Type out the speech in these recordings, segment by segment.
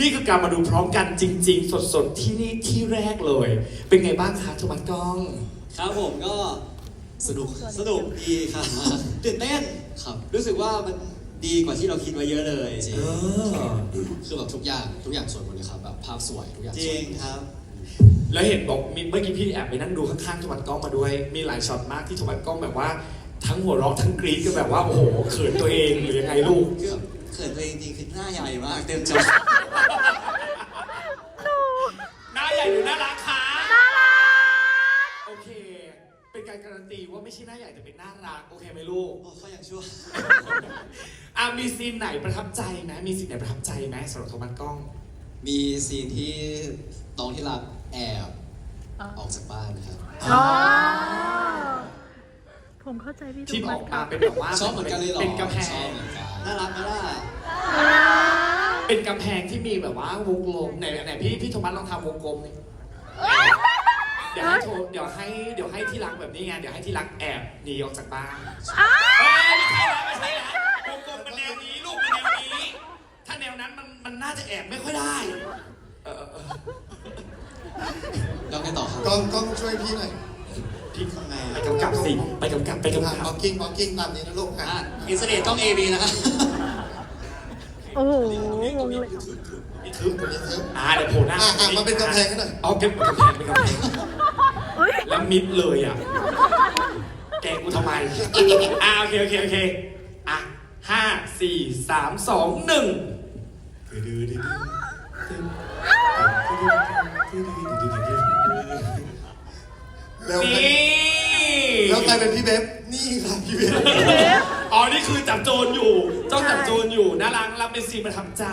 นี่คือการมาดูพร้อมกันจริง ๆ สดๆ ที่นี่ที่แรกเลย เป็นไงบ้างคะโทมัสกล้อง ครับผมก็สนุกสนุกดีครับตื่นเต้นครับ รู้สึกว่ามันดีกว่าที่เราคิดไว้เยอะเลยจริงเออ คือแบบทุกอย่างทุกอย่างสวยหมดเลยครับแบบภาพสวยทุกอย่างจสริวยงครับ แล้วเห็นบอกมีเมื่อกี้พี่แอบไปนั่งดูข้างๆโทมัสกล้องมาด้วย มีหลายช็อตมากที่โทมัสกล้องแบบว่า ทั้งหัวเราะทั้งกรี๊ดก็แบบว่าโอ้โหเขินตัวเองหรือยังไงลูก คือ เขินตัวเองจริงๆคือหน้าใหญ่มากเต็มจอหน้าใหญ่หรือน่ารักคะน่ารักโอเค เป็นการการันตีว่าไม่ใช่หน้าใหญ่แต่เป็นน่ารักโอเคไหมลูกโอ้เขายังชั่วอะมีซีนไหนประทับใจไหมมีซีนไหนประทับใจไหมสำหรับโทมัสกล้อง มีซีนที่น้องที่รักแอบออกจากบ้านนะครับอ๋อ ผมเข้าใจพี่ที่ทุอมัอกสคมารับเป็นแบบว่าชอบเหมือนกันเลยเหรอเป็นกำแพชองบเหมือนกันน่ารักไหมล่ะเป็นกำแพงที่มีแบบว่าวงกลมไหนไหนพี่พี่โทมัสลองทำวงกลมหน่อยเดี๋ยวให้โทเดี๋ยวให้เดี๋ยวให้ที่รักแบบนี้ไงเดี๋ยวให้ที่รักแอบหนีออกจากบ้านเอ้ยไม่ใช่แล้วไม่ใช่แล้ววงกลมมันแนวนี้ลูกมันแนวนี้ ถ้าแนวนั้นมันมันน่าจะแอบไม่ค่อยได้เออเออเออแล้วไงต่อครับกล้องกล้องช่วยพี่หน่อย พี่ทำไงไปอะกำกับสิไปกำกับไปกำอะกับบ็อกกิ้งบ็อกกิ้งตามนี้นะลูกอะอะอินสเตต้อง AB นะครับโอ้โหวงเลยนี่ทึบตัวนี้เถอะอ่าเดี๋ยวโผล่หน้าอะอะมาเป็นกำแพงกันหน่อยเอาเก็บกำแพงเป็นกำแพงเอ้ยแล้วมิดเลยอะแกกูทำไมอะโอเคโอเคโอเคอะห้าสี่สามสองหนึ่ง แล้วใครนี่แล้วใครเป็นพี่เบฟนี่ครับพี่เบฟอ๋อนี่คือจับโจรอยู่จ้องจับโจรอยู่น่ารักรับเป็นซีนประทับใจ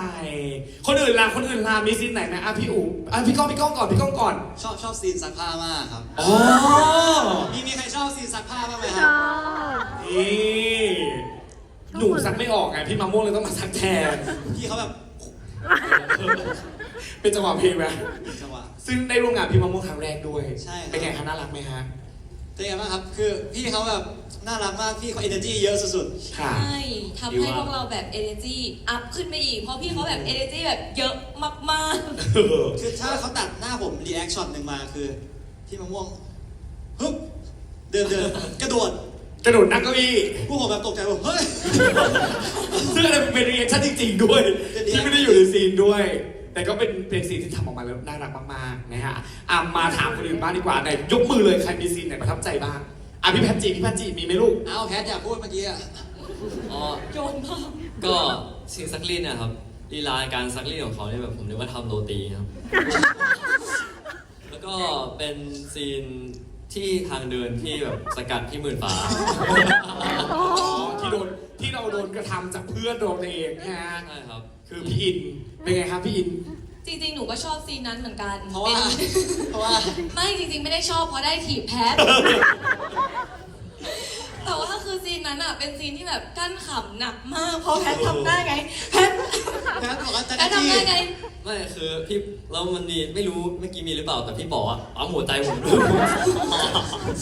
คนอื่นล่ะคนอื่นล่ะมีซีนไหนไหมอะพี่อู๋อะพี่ก้องพี่ก้องก่อนพี่ก้องก่อนชอบชอบซีนซักผ้ามากครับอ๋อมีมีใครชอบซีนซักผ้าบ้างไหมชครัอบบนี่หนูซักไม่ออกไงพี่มะม่วงเลยต้องมาซักแทนพี่เขาแบบ เป็นจังหวะเพลงไหมจังหวะ ซึ่งได้ร่วมงานพี่มะม่วงครั้งแรกด้วย ใช่ครับ เป็นไงคะน่ารักไหมฮะ เป็นไงบ้างครับ คือพี่เขาแบบน่ารักมาก พี่เขา energy เยอะสุดค่ะ ใช่ทำให้พวกเราแบบ energy อัพขึ้นไปอีก เพราะพี่เขาแบบ energy แบบเยอะมากๆ คือถ้าเขาตัดหน้าผม react shot หนึ่งมาคือพี่มะม่วงฮึบเดินเดินกระโดดกระโดดนั่งเก้าอี้พวกผมแบบตกใจว่าเฮ้ยซึ่งอันนั้นเป็นรีแอคชั่นจริงๆด้วยเป็นที่ไม่ได้อยู่ในซีนด้วย แต่ก็เป็นเป็นซีนที่ทำออกมาแล้วน่ารักมากๆนะฮะอะมาถามคนอื่นบ้างดีกว่าไหนยกมือเลยใครมีซีนไหนประทับใจบ้างอะพี่แพทจีพี่แพทจีมีไหมลูก เอาแพทอยากพูดเมื่อกี้อะอ๋อๆโยนมากก็ซีนซักรีดเนะครับลีลาการซักรีดของเขาเนี่ยแบบผมนึกว่าทำโรตีครับ แล้วก็เป็นซีนที่ทางเดินที่แบบสกัดที่หมื่นฟ้าอ๋อที่โดนที่เราโดนกระทำจากเพื่อนเราเองนะฮะ ใช่ครับคือพี่อิน เป็นไงครับพี่อิน จริงๆ หนูก็ชอบซีนนั้นเหมือนกันเพราะว่า ป็นเพราะว่า ไม่จริงๆ ไม่ได้ชอบเพราะได้ถีบแพท แต่ว่าคือซีนนั้นอะ เป็นซีนที่แบบกั้นขำหนักมาก เพราะแพททำได้ไง แพทแพทบอกว่าจะแพได้ททำได้ไง ไม่คือพี่แล้วมันมีไม่รู้เมื่อกี้มีหรือเปล่าแต่พี่บอกว่าเอาหัวใจผมด้วยผ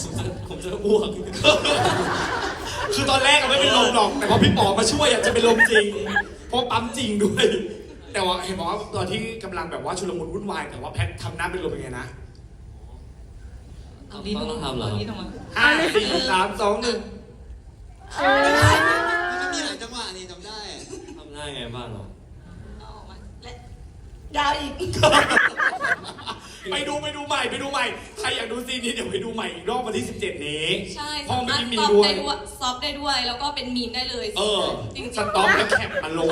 มจะผมจะอ้วกคือตอนแรกก็ไม่เป็นลมหรอก แต่พอพี่ป๋อมาช่วยอะจะเป็นลมจริง เพราะปั๊มจริงด้วย แต่ว่าเห็นบอกว่าตอนที่กำลังแบบว่าชุลมุนวุ่นวายแต่ว่าแพททำหน้าเป็นลมยังไงนะเอาลิ้นต้องทำเหรอาลิ้นออกมาห้าสี่สามสองหนึ่งเอ้ยมันก็มีหลายจังหวะนี่จำได้ ทำได้ไงบ้างเหรอ เอาออกมาและยาวอีก ไปดูไปดูใหม่ไปดูใหม่ใครอยากดูซีนนี้เดี๋ยวไปดูใหม่อีกรอบวันที่ 17 นี้ใช่เพราะสาเมื่อมารถกี้มีซอฟด้วย ได้ด้วยซอฟได้ด้วย แล้วก็เป็นมีมได้เลยเออจริงๆสต็อปแล้วแคปมาลง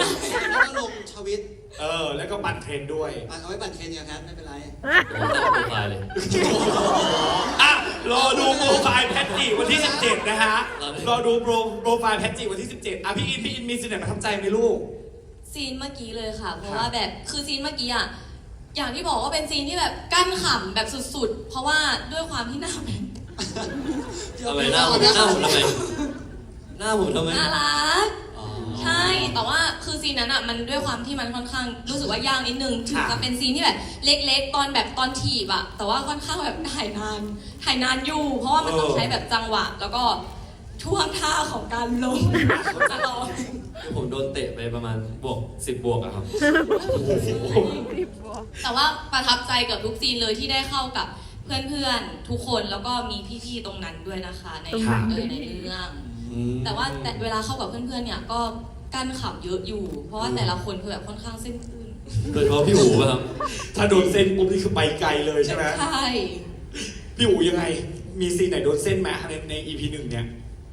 แล้วก็ลงทวิตเออ แล้วก็บันเทรนด้วยอะเอาไว้บัตรเคนเนี่ยแพทไม่เป็นไรผมตั้งโปรไฟล์เลย อะ รอดูโปรไฟล์แพทจีวันที่ 17 นะฮะ รอดูโปรโปรไฟล์แพทจีวันที่ 17 อะ พี่อิน พี่อินมีซีนไหนประทับใจไหมลูก ซีนเมื่อกี้เลยค่ะ เพราะว่าแบบคือซีนเมื่อกี้อะ อย่างที่บอกว่าเป็นซีนที่แบบกั้นขำแบบสุดๆ เพราะว่าด้วยความที่หน้าเป็นทำไมหน้าผมหน้าผมทำไมหน้าผมทำไมน่ารัก อ๋อ ใช่ แต่ว่าคือซีนนั้นอะมันด้วยความที่มันค่อนข้างรู้สึกว่ายากนิดนึงถึงค่ะ จะเป็นซีนที่แบบเล็กๆ ตอนแบบตอนถีบอะแต่ว่าค่อนข้างแบบถ่ายนาน ถ่ายนานอยู่ เพราะว่ามันต้องใช้แบบจังหวะ แล้วก็ท่วงท่าของการลงตลอดคือ ผมโดนเตะไปประมาณบวกสิบบวกอะครับ แต่ว่าประทับใจกับทุกซีนเลยที่ได้เข้ากับเพื่อนๆ ทุกคนแล้วก็มีพี่ๆ ตรงนั้นด้วยนะคะ ในตรงนั้น เออในเรื่อง แต่ว่าแต่เวลาเข้ากับเพื่อนๆ เนี่ยก็กั้นขำเยอะอยู่ เพราะว่าแต่ละคนคือแบบค่อนข้างเส้นตื้นโดยเฉพาะพี่อู๋อะครับ ถ้าโดนเส้นปุ๊บนี่คือไปไกลเลยใช่ไหมใช่พี่อู๋ยังไง มีซีนไหนโดนเส้นไหมในใน EP หนึ่งเนี่ย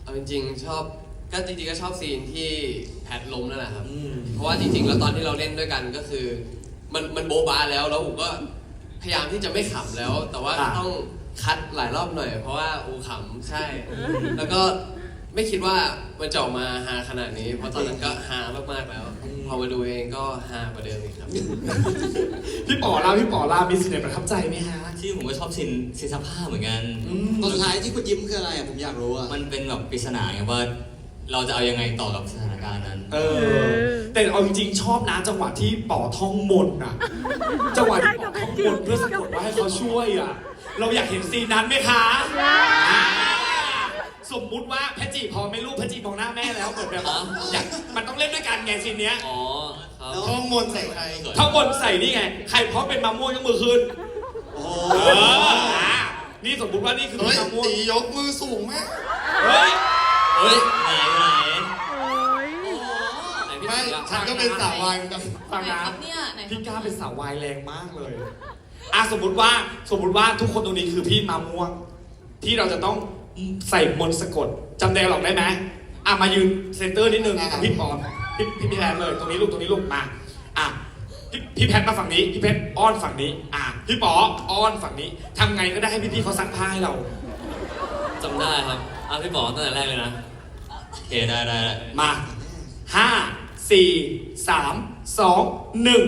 เอาจริงๆชอบ ก็จริงๆก็ชอบซีนที่แพทล้มนั่นแหละครับเพราะว่าจริงๆ แล้วตอนที่เราเล่นด้วยกันก็คือ มันมันโบบาแล้วแล้วอูก็พยายามที่จะไม่ขำแล้ว แต่ว่าอ่าต้องคัดหลายรอบหน่อย เพราะว่าอูขำใช่ แล้วก็ไม่คิดว่ามันจะออกมาฮาขนาดนี้ เพราะตอนนั้นก็ฮามากๆแล้ว พอมาดูเองก็ฮากว่าเดิมอีกครับ พี่ป๋อล่าพี่ป๋อล่ามีซีนไหนประทับใจไหมฮะ ที่ผมก็ชอบซีนซีนซักผ้าเหมือนกันตอนสุดท้ายที่คุณยิ้มคืออะไรอะผมอยากรู้อะมันเป็นแบบปริศนาไงว่า เราจะเอายังไงต่อกับสถานการณ์นั้น เออ แต่เอาจริงๆชอบนะจังหวะที่ป๋อท่องมนต์อะจังหวะที่ป๋อท่องมนต์เพื่อสะกดว่าให้เขาช่วยอะเราอยากเห็นซีนนั้นไหมคะอ่าสมมุติว่าแพทจีพอไม่รู้แพทจีมองหน้าแม่แล้วเหมือนแบบว่าอยากมันต้องเล่นด้วยกันไงซีนเนี้ยอ๋อครับท้องมนต์ใส่ใครท่องมนต์ใส่นี่ไง ใครพร้อมเป็นมะม่วงยกมือขึ้นโอ้เอออะนี่สมมุติว่านี่คือเฮ้ยมะม่วงตียกมือสูงมาก เฮ้ย เฮ้ยไหนไหนโอ้ยไหนพี่ไม่อู๋อะฉันก็เป็นสาววายเหมือนกันฟังไหนนะครับเนี่ยไหนพี่ก้าเป็นสาววายแรงมากเลยอะสมมุติว่าสมมุติว่าทุกคนตรงนี้คือพี่มะม่วง ที่เราจะต้องใส่มนต์สะกดจำแดงหรอกได้ไหมอะมายืนเซนเตอร์นิดนึงกับพี่ปอมพี่พี่พี่แพทเลยตรงนี้ลูกตรงนี้ลูกมาอะพี่พี่แพทมาฝั่งนี้ พี่แพทอ้อนฝั่งนี้ อะพี่ปออ้อนฝั่งนี้ทำไงก็ได้ให้พี่พี่ๆเขาซักผ้าให้เราจำได้ครับ อะพี่บอกตั้งแต่แรกเลยนะ โอเคได้ได้ได้มาห้าสี่สามสองหนึ่ง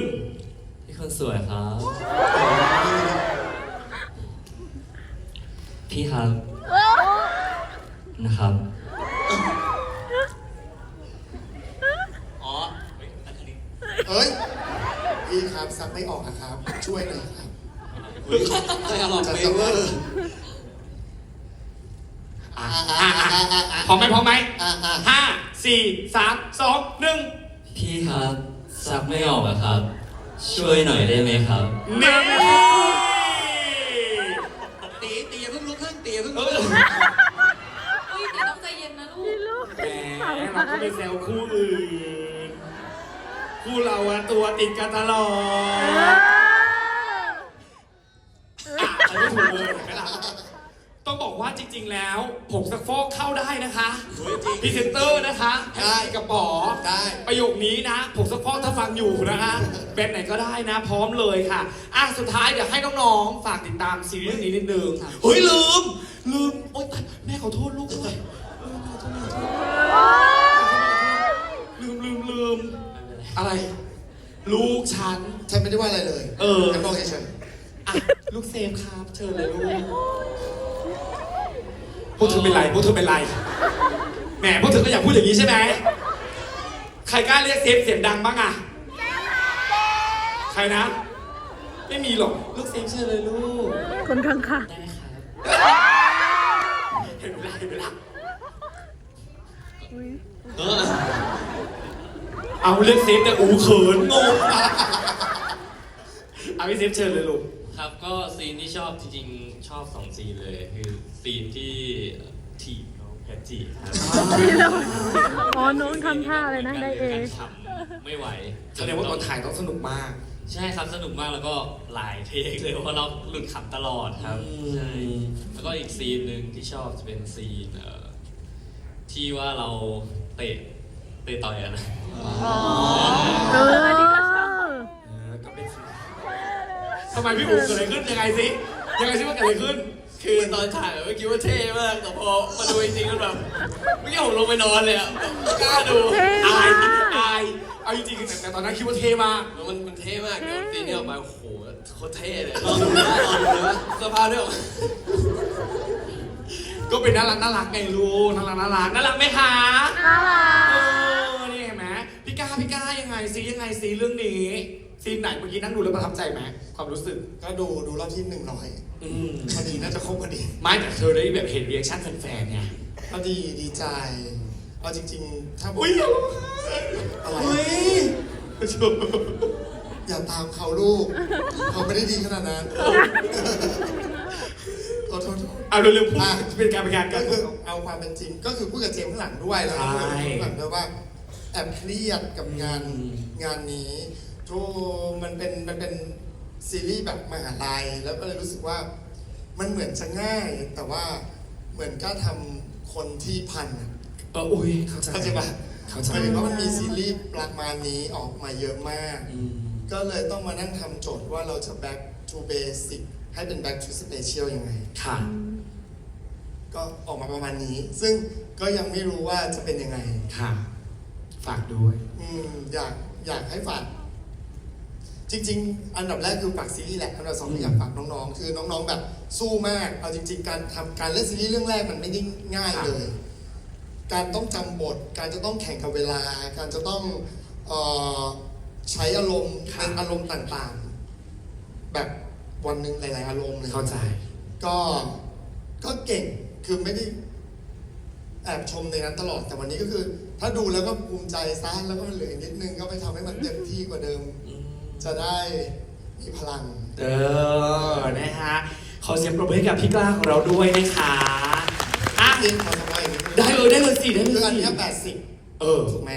พี่คนสวยครับ พี่ครับนะครับ อ๋อเฮ้ยอันนี้เฮ้ยพี่ครับซักไม่ออกนะครับ ช่วยหน่อยครับใจอร่อยจะเวจะเวเวออร์ ร์ อะอะอะอะอะอะอะพร้อมไหมพร้อมไหมอะอะห้าสี่สามสองหนึ่งพี่ครับซักไม่ออกอะครับ ช่วยหน่อยได้ไหมครับนี่ตีตีอย่าเพิ่งลุกขึ้นตีอย่าเพิ่งเอลุกอขึ้นเฮ้ยตีต้องใจเย็นนะลูกลูก แหมเราก็ไปแซวคู่อื่น คู่เราอะตัวติดกันตลอดอะเอาไม่ถูกเลยเห็นไหมล่ะ ต้องบอกว่าจริง ๆ แล้วผงซักฟอกเข้าได้นะคะพรีเซนเตอร์นะคะได้ กระป๋อได้ ประโยคนี้นะผมซัพพอร์ตถ้าฟังอยู่นะคะเป็นไหนก็ได้นะ พร้อมเลยค่ะอะสุดท้ายเดี๋ยวให้น้องๆฝากติดตามซีรีส์นี้นิดนึงเฮ้ยลืม ลืมโอ๊ยตายแม่ขอโทษลูกด้วยลืมลืมลืมอะไร ลูกฉัน ฉันไม่ได้ว่าอะไรเลยเออ ฉันบอกเฉยอะลูกเซฟครับเชิญเลยลูก พวกเธอเป็นไรพวกเธอเป็นไร แหมพวกเธอก็อยากพูดอย่างนี้ใช่ไหม ใครกล้าเรียกเซฟเสียงดังบ้างอะใครนะ ไม่มีหรอก ลูกเซฟเชิญเลยลูก คนข้างค่ะได้ครับเห็นเวลาเห็นเวลาอุ๊ยเออเอาเรียกเซฟแต่อูเขินงงเอาพี่เซฟเชิญเลยลูก ครับก็ซีนที่ชอบจริงๆ ชอบสองซีนเลย คือซีนที่ถีบน้องแพทจีครับที่เราอ๋อน้องทำท่าอะไรนะได้เอ การขำไม่ไหว แสดงว่าตอนถ่ายต้องสนุกมาก ใช่ครับสนุกมากแล้วก็หลายเทคเลยเพราะเราหลุดขำตลอดครับอืม ใช่แล้วก็อีกซีนหนึ่งที่ชอบจะเป็นซีนเอ่อที่ว่าเราเตะเตะต่อยกันนะ เออเออก็เป็นสิ ทำไมพี่อู๋เกิดอะไรขึ้นยังไงสิยังไงสิว่าเกิดอะไรขึ้น คือตอนถ่ายเมื่อกี้ว่าเท่มาก แต่พอมาดูจริงๆมันแบบเมื่อกี้ผมลงไปนอนเลยอะแบบไม่กล้าดูเท่อายมากอายเอาจริงๆแต่ตอนนั้นคิดว่าเท่มากมันมันเท่มากเดี๋ยวซีนนี้ออกมาโอ้โหโคตรเท่เลยลองดูนะลองดูนะเสื้อผ้าด้วยออกมาก็เป็นน่ารักน่ารักไงลูกน่ารักน่ารักน่ารักไหมคะน่ารัเอกอนี่เห็นไหมพี่ก้าพี่ก้ายังไงซียังไงซีเรื่องนี้ ซีนไหนเมื่อกี้นั่งดูแล้วประทับใจไหมความรู้สึกๆก็ดูดูรอบที่หนึ่งร้อยอืมพอดีน่าจะครบพอดีไม่แต่เธอได้แบบเห็นรีแอคชั่นแฟนๆไงพอดีดีใจเอาจริงๆ ถ้าอุ้ยอะไรเฮ้ยอย่าตามเขาลูก เขาไม่ได้ดีขนาดนั้นขอโทษเอาเร็วๆพูดอะ เป็นการเป็นการก็ก็คืคืออ เอาความเป็นจริง ก็คือพูดกับเจมส์ข้างหลังด้วยแล้วก็พูดกับใช่ข้างหลังด้วยว่าแอบเครียดกับงานอืม งานนี้ โธ่มันเป็นมันเป็นซีรีส์แบบมหาลัยแล้วก็เลยรู้สึกว่า มันเหมือนจะง่าย แต่ว่าเหมือนก็ทำคนที่พันอะเอออุ้ยเข้าใจเข้าใจปะเข้าใจหมายถึงว่ามันมีซีรีส์ประมาณนี้ออกมาเยอะมาก อืมก็เลยต้องมานั่งทำโจทย์ว่าเราจะ back to basic ให้เป็น back to special ยังไง ค่ะ ก็ออกมาประมาณนี้ ซึ่งก็ยังไม่รู้ว่าจะเป็นยังไง ค่ะ ฝากด้วย อืมอยากอยากให้ฝาก จริง ๆ อันดับแรกคือฝากซีรีส์แหละอันดับสองคืออยากฝากน้องๆ คือน้องๆแบบสู้มาก เอาจริง ๆ การทำการเล่นซีรีส์เรื่องแรกมันไม่ได้ง่ายเลย การต้องจำบท การจะต้องแข่งกับเวลา การจะต้องเอ่อใช้อารมณ์ครับ ในอารมณ์ต่างๆ แบบวันหนึ่งหลาย ๆ อารมณ์เลย เข้าใจ ก็ก็เก่งคือไม่ได้แอบชมในนั้นตลอดแต่วันนี้ก็คือ ถ้าดูแล้วก็ภูมิใจซะแล้วก็เหลืออีกนิดนึงก็ไปทำให้มันเต็มที่กว่าเดิม จะได้มีพลัง เออ นะฮะ ขอเสียงปรบมือให้กับพี่กล้าของเราด้วยนะคะอะจริงขอสมัยนิดนึงได้เลยได้เลยสิได้เลยคืออันสิเนี้แปดสิบเออ ถูกไหม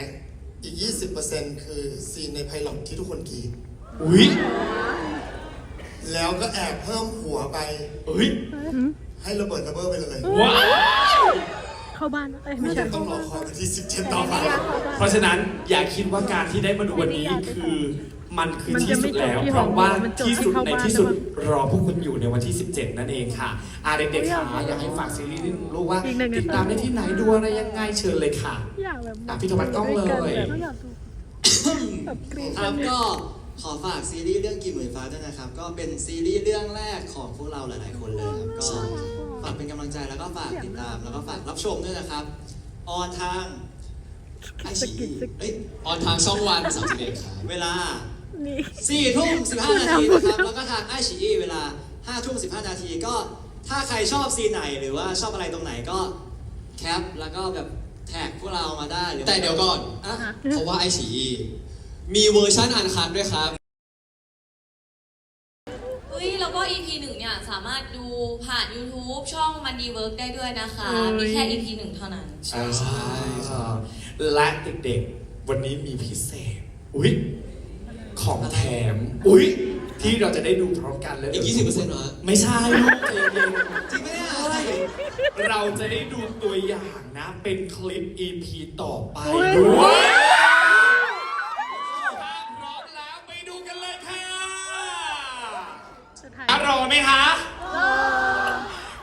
อีก 20%คือซีนในไพลอตที่ทุกคนกรีดอุ้ยแล้วก็แอบเพิ่มหัวไปอุ้ยให้ระเบิดระเบ้อไปเลยว้าว เข้าบ้านเอ้ยไม่ไม่ใช่ต้องรอคอยวันที่ 17 ต่อไป เพราะฉะนั้นอย่าคิดว่าการที่ได้มาดูวันนี้คือ มันคือมันที่จะสุไม่ดแล้วจบที่เพราะว่าห้องมันจบที่สุดที่เข้าในบ้านที่สุดแล้วรอพวกคุณอยู่ในวันที่ 17 นั่นเองค่ะอาเด็กๆค่ะอยากให้ฝากซีรีส์นิดนึงรู้ว่าอีกหนึ่งติดตามได้ที่ไหนดูอะไรยังไงเชิญเลยค่ะอยากแบบอะพี่โทมัสกล้องเลยไม่อยากดูแบบกรี๊ดครับก็ขอฝากซีรีส์เรื่องกี่หมื่นฟ้าด้วยนะครับ ก็เป็นซีรีส์เรื่องแรกของพวกเราหลายๆ คนเลยครับก็ฝากเป็นกำลังใจแล้วก็ฝากติดตามแล้วก็ฝากรับชมด้วยนะครับ ออนทางไอชีเอ้ยออนทางช่องวันสามสิบเอ็ดครับเวลา นี่สี่ทุ่มสิบห้านาทีนะครับ แล้วก็ทางไอชีเวลาห้าทุ่มสิบห้านาทีก็ถ้าใครชอบซีนไหนหรือว่าชอบอะไรตรงไหนก็แคปแล้วก็แบบแท็กพวกเรามาได้หรือแต่เดี๋ยวก่อน อะเพราะว่าไอฉีมีเวอร์ชันอันคัดด้วยครับเฮ้ยแล้วก็ EP หนึ่งเนี่ย สามารถดูผ่าน YouTube ช่องมันดีเวิร์กได้ด้วยนะคะ มีแค่ EP หนึ่งเท่านั้น ใช่ใช่ครับและเด็กๆ วันนี้มีพิเศษ อุ้ย ของแถม อุ้ยที่เราจะได้ดูพร้อมกันเลยอีก20%เหรอฮะไม่ใช่ลูกใจเย็นจริงไหมเนี่ยใช่เราจะได้ดูตัวอย่างนะ เป็นคลิป EP ต่อไปอุ๊ยด้วยถ้าพร้อมแล้วไปดูกันเลยค่ะจะถ่ายอะรอไหมคะ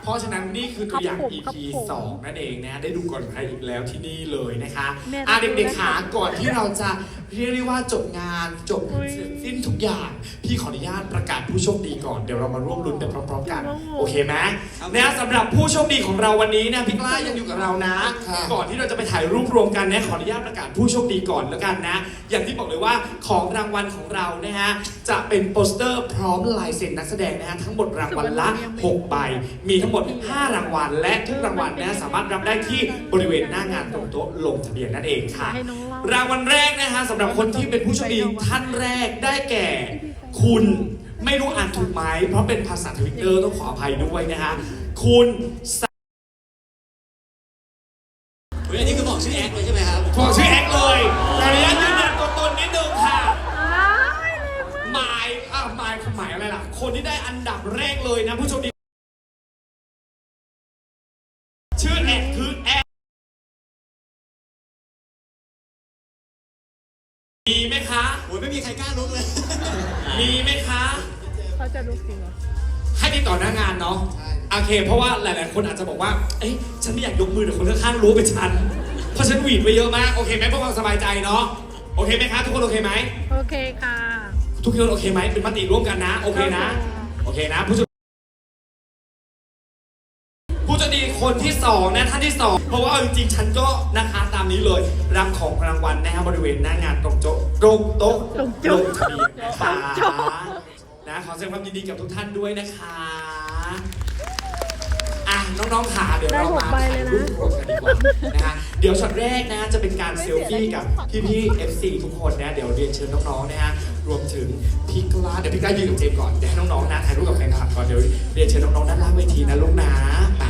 เพราะฉะนั้นนี่คือตัวอย่าง ครับผม EP ครับผม2นั่นเองนะ ได้ดูก่อนใครอีกแล้วที่นี่เลยนะคะแม่อะได้ดูเด็กๆขาแล้วก่อนที่เราจะเรียกได้ว่าจบงานจบอุ๊ยเสร็จสิ้นทุกอย่าง พี่ขออนุญาตประกาศผู้โชคดีก่อนเดี๋ยวเรามาร่วมลุ้นไปพร้อมๆกัน โอ้โหโอเคไหมนะสำหรับผู้โชคดีของเราวันนี้เนี่ยพี่กล้ายังอยู่กับเรานะค่ะก่อนที่เราจะไปถ่ายรูปรวมกันนะขออนุญาตประกาศผู้โชคดีก่อนแล้วกันนะ อย่างที่บอกเลยว่าของรางวัลของเรานะฮะจะเป็นโปสเตอร์พร้อมลายเซ็นนักแสดงนะฮะทั้งหมดรางวัลละ6ใบมีทั้งหมด 5 รางวัล และทุกรางวัลนะสามารถรับได้ที่บริเวณหน้างานตรงโต๊ะลงทะเบียนนั่นเองค่ะให้น้องเล่า รางวัลแรกนะฮะสำหรับคนที่เป็นผู้โชคดีท่านแรกได้แก่ คุณไม่รู้อ่านถูกไหมเพราะเป็นภาษาทวิตเตอร์ต้องขออภัยด้วยนะฮะคุณเฮ้ยอันนี้คือบอกชื่อแอคเลยใช่ไหมครับขอชื่อแอคเลยขออนุญาตยืนยันตัวตนนิดนึงค่ะอ้ายเลยหมายอะหมายคือหมายอะไรล่ะ คนที่ได้อันดับแรกเลยนะผู้โชคดี มีไหมคะ โอ้ยไม่มีใครกล้าลุกเลย มีไหมคะ เขาจะรู้จริงเหรอ ให้ติดต่อหน้างานเนาะโอเค เพราะว่าหลาย ๆ คนอาจจะบอกว่า เอ้ยฉันไม่อยากยกมือแต่คนข้างๆรู้เป็นฉัน เพราะฉันหวีดไปเยอะมาก โอเคไหมเพื่อความสบายใจเนาะ โอเคไหมคะทุกคนโอเคไหม โอเคค่ะ ทุกคนโอเคไหมเป็นมติร่วมกันนะ โอเคนะ โอเคนะผู้โชค คดีคนที่สองนะท่านที่สองเพราะว่าเอาจริงๆฉันก็นะคะตามนี้เลยรับของรางวัลนะฮะบริเวณหน้างานตรงโจ๊ะตรงโต๊ะตรงโจ๊ะลงทะเบียนนะคะตรงโจ๊ะนะขอแสดงความยินดีกับทุกท่านด้วยนะคะอะน้องๆขาเดี๋ยวเราได้หมากใบถ่ายเลยนะรูปรวมกันดีกว่านะฮะเดี๋ยวช็อตแรกนะจะเป็นการเซลฟี่กับพี่ๆ FC ทุกคนนะเดี๋ยวเรียนเชิญน้องๆนะฮะรวมถึงพี่กล้าเดี๋ยวพี่กล้ายืนกับเจมส์ก่อนเดี๋ยวให้น้องๆนะถ่ายรูปกับแฟนคลับก่อนเดี๋ยวเรียนเชิญน้องๆด้านล่างเวทีนะลูกนะไป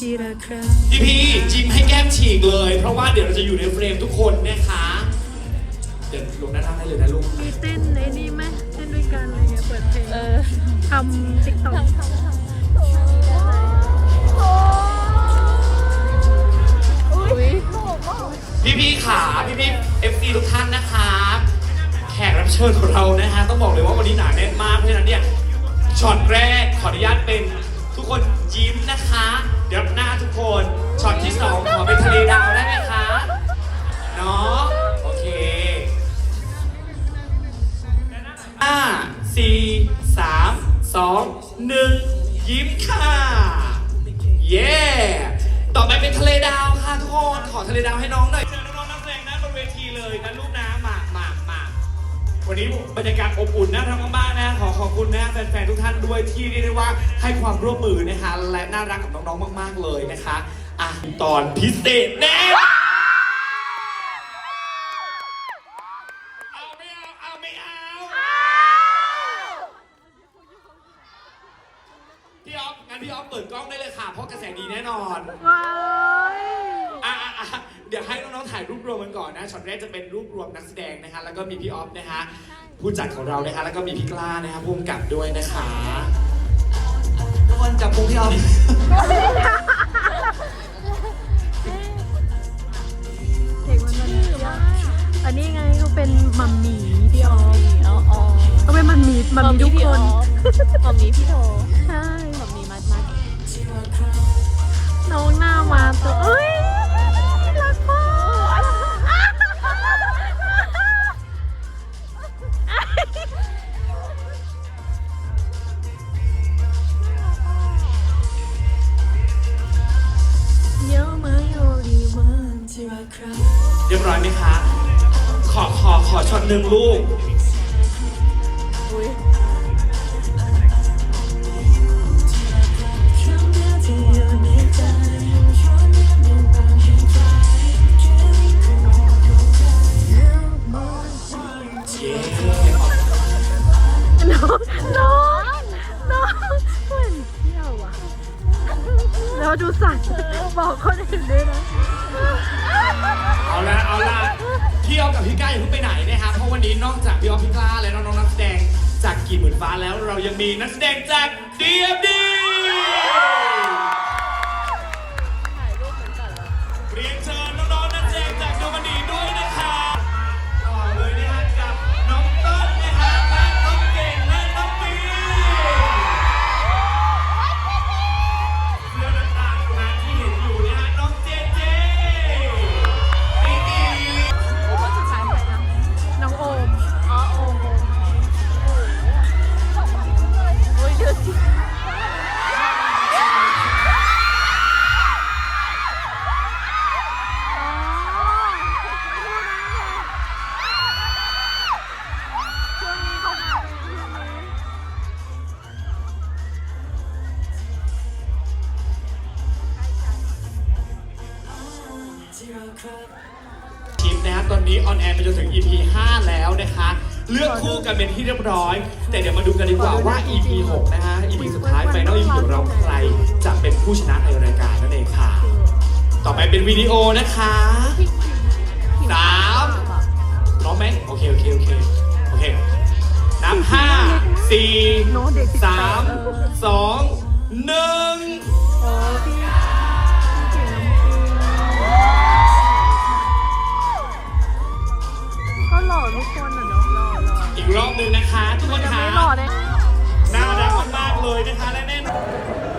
ทีละครั้งพี่พี่จิ้มให้แก้มฉีกเลย เพราะว่าเดี๋ยวเราจะอยู่ในเฟรมทุกคนนะคะ เดี๋ยวลงด้านล่างได้เลยนะลูกมีเต้นไอ้นี่ไหมเต้นด้วยกันอะไรเงี้ยเปิดเพลงทำติ๊กต็อกอุ้ยพี่พี่ๆขาพี่พี่เอฟซีทุกท่านนะครับแขกรับเชิญของเรานะฮะต้องบอกเลยว่าวันนี้หนาแน่นมากเพราะฉะนั้นเนี่ยช็อตแรกขออนุญาตเป็นทุกคนยิ้มนะคะ เดี๋ยวหน้าทุกคนช็อตที่สองขอเป็นทะเลดาวได้ไหมคะเนาะโอเคห้าสี่สามสองหนึ่งยิ้มค่ะเย้ต่อไปเป็นทะเลดาวค่ะทุกคนขอทะเลดาวให้น้องหน่อยเชิญน้องๆนักแสดงนะบนเวทีเลยนะลูกนะ วันนี้บรรยากาศอบอุ่นน่ารักมากๆนะ ขอขอบคุณนะแฟนๆทุกท่านด้วยที่เรียกได้ว่าให้ความร่วมมือนะคะและน่ารักกับน้องๆมากๆเลยนะคะอะตอนพิเศษแน่เอาไม่เอาเอาไม่เอาพี่ออฟงั้นพี่ออฟเปิดกล้องได้เลยค่ะเพราะกระแสดีแน่นอน ว้าย อะอะอะเดี๋ยวให้น้องๆ ถ่ายรูปรวมกันก่อนนะช็อตแรกจะเป็นรูปรวมนักแสดงนะคะแล้วก็มีพี่ออฟนะคะผู้จัดของเรานะคะแล้วก็มีพี่กล้านะคะผู้กำกับด้วยนะคะทุกคนจับพุงพี่ออฟเพลงมันมันยากอันนี้ไงเขาเป็นมัมมี่พี่ออฟอ๋ออ๋อเขาเป็นมัมมี่มัมมี่ทุกคนมัมมี่พี่โทใช่มัมมี่มัดมัดน้องหน้ามาตัวเอ้ย หนึ่งลูกน้องน้องน้องเหมือนเที่ยวอะแล้วดูสั่นบอกคนอื่นด้วยนะ เอาละเอาละ พี่ออฟกับพี่กล้าอย่าเพิ่งไปไหนนะครับเพราะวันนี้นอกจากพี่ออฟพี่กล้าและน้องๆนักแสดงจากกี่หมื่นฟ้าแล้วเรายังมีนักแสดงจาก DMD ถ่ ผู้ชนะในรายการนั่นเองค่ะ ต่อไปเป็นวิดีโอนะคะสามร้องไหมโอเคโอเคโอเคโอเคนับห้าสี่สามสองหนึ่งก็หล่อทุกคนอะเนาะหอหล่ออีกรอบหนึ่งนะคะ ทุกคนค่ะน่ารักมากๆเลยนะคะและแน่นอน